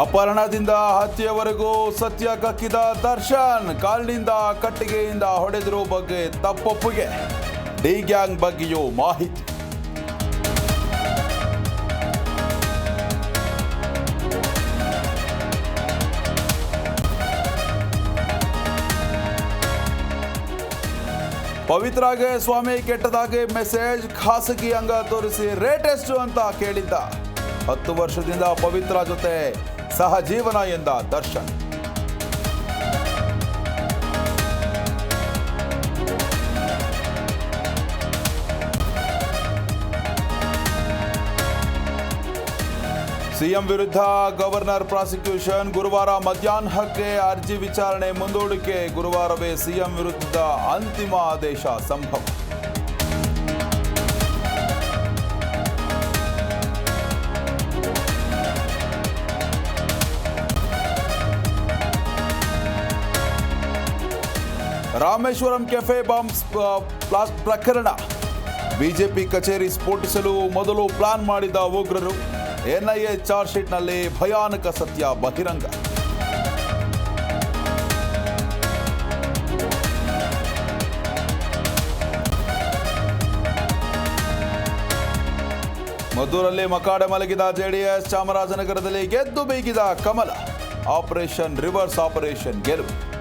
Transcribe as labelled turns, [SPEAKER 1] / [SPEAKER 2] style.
[SPEAKER 1] ಅಪಹರಣದಿಂದ ಹತ್ಯೆವರೆಗೂ ಸತ್ಯ ಕಕ್ಕಿದ ದರ್ಶನ್ ಕಾಲಿನಿಂದ ಕಟ್ಟಿಗೆಯಿಂದ ಹೊಡೆದಿರೋ ಬಗ್ಗೆ ತಪ್ಪೊಪ್ಪಿಗೆ ಡಿ ಗ್ಯಾಂಗ್ ಬಗ್ಗೆಯೂ ಮಾಹಿತಿ. ಪವಿತ್ರಾಗೆ ಸ್ವಾಮಿ ಕೆಟ್ಟದಾಗೆ ಮೆಸೇಜ್, ಖಾಸಗಿ ಅಂಗ ತೋರಿಸಿ ರೇಟ್ ಎಷ್ಟು ಅಂತ ಕೇಳಿದ್ದ. ಹತ್ತು ವರ್ಷದಿಂದ ಪವಿತ್ರ ಜೊತೆ ಸಹಜೀವನ ಎಂದ ದರ್ಶನ್. ಸಿಎಂ ವಿರುದ್ಧ ಗವರ್ನರ್ ಪ್ರಾಸಿಕ್ಯೂಷನ್ ಗುರುವಾರ ಮಧ್ಯಾಹ್ನಕ್ಕೆ ಅರ್ಜಿ ವಿಚಾರಣೆ ಮುಂದೂಡಿಕೆ. ಗುರುವಾರವೇ ಸಿಎಂ ವಿರುದ್ಧ ಅಂತಿಮ ಆದೇಶ ಸಂಭವ. ರಾಮೇಶ್ವರಂ ಕೆಫೆ ಬಾಂಬ್ ಪ್ರಕರಣ. ಬಿಜೆಪಿ ಕಚೇರಿ ಸ್ಫೋಟಿಸಲು ಮೊದಲು ಪ್ಲಾನ್ ಮಾಡಿದ ಉಗ್ರರು ಎನ್ಐಎ ಚಾರ್ಜ್ ಶೀಟ್ನಲ್ಲಿ ಭಯಾನಕ ಸತ್ಯ ಬಹಿರಂಗ. ಮದ್ದೂರಲ್ಲಿ ಮಕಾಡೆ ಮಲಗಿದ ಜೆಡಿಎಸ್ ಚಾಮರಾಜನಗರದಲ್ಲಿ ಗೆದ್ದು ಬೀಗಿದ ಕಮಲ. ಆಪರೇಷನ್ ರಿವರ್ಸ್ ಆಪರೇಷನ್ ಗೆಲುವು.